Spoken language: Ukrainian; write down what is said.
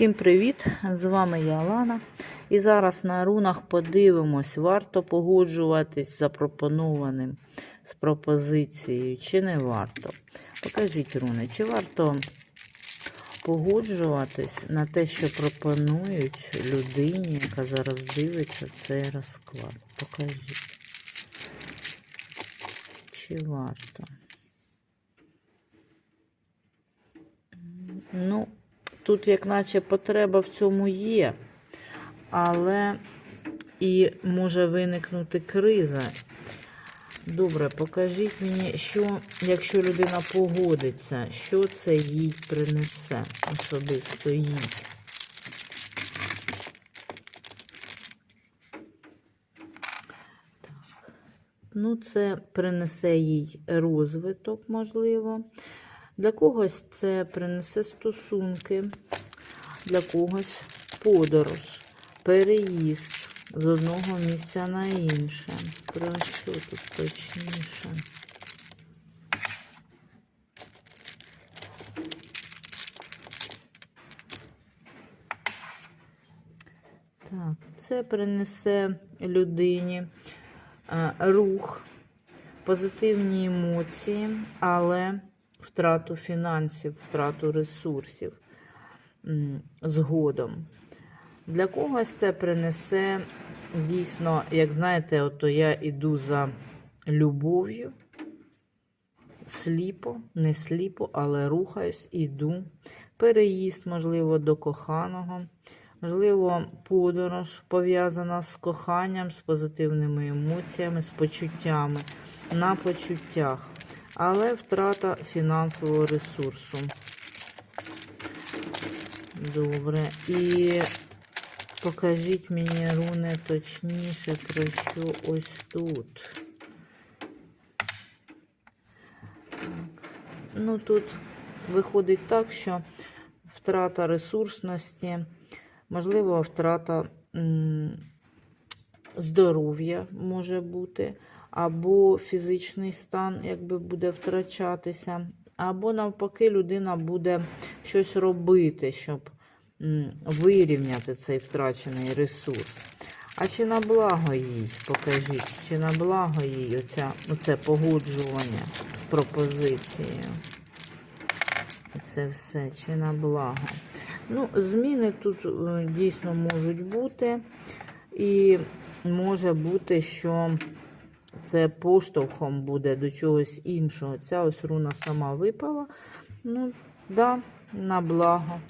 Всім привіт! З вами я Алана. І зараз на рунах подивимось, варто погоджуватись з запропонованим з пропозицією, чи не варто. Покажіть руни, чи варто погоджуватись на те, що пропонують людині, яка зараз дивиться цей розклад. Покажіть. Чи варто? Ну, тут, як наче, потреба в цьому є, але і може виникнути криза. Добре, покажіть мені, що, якщо людина погодиться, що це їй принесе особисто їй. Ну, це принесе їй розвиток, можливо. Для когось це принесе стосунки, для когось подорож, переїзд з одного місця на інше. Про що тут точніше? Так, це принесе людині е, рух, позитивні емоції, але втрату фінансів, втрату ресурсів згодом. Для когось це принесе дійсно, як знаєте, ото я йду за любов'ю, сліпо, не сліпо, але рухаюсь, іду. Переїзд, можливо, до коханого. Можливо, подорож пов'язана з коханням, з позитивними емоціями, з почуттями, на почуттях, але втрата фінансового ресурсу. Добре. І покажіть мені, руни, точніше, про що ось тут. Так. Ну, тут виходить так, що втрата ресурсності, можливо, втрата здоров'я може бути, або фізичний стан якби буде втрачатися, або навпаки, людина буде щось робити, щоб вирівняти цей втрачений ресурс. А чи на благо їй, покажіть, чи на благо їй оця, оце погоджування з пропозицією? Це все, чи на благо. Ну, зміни тут е, дійсно можуть бути. І може бути, що це поштовхом буде до чогось іншого. Ця ось руна сама випала. Ну, да, на благо.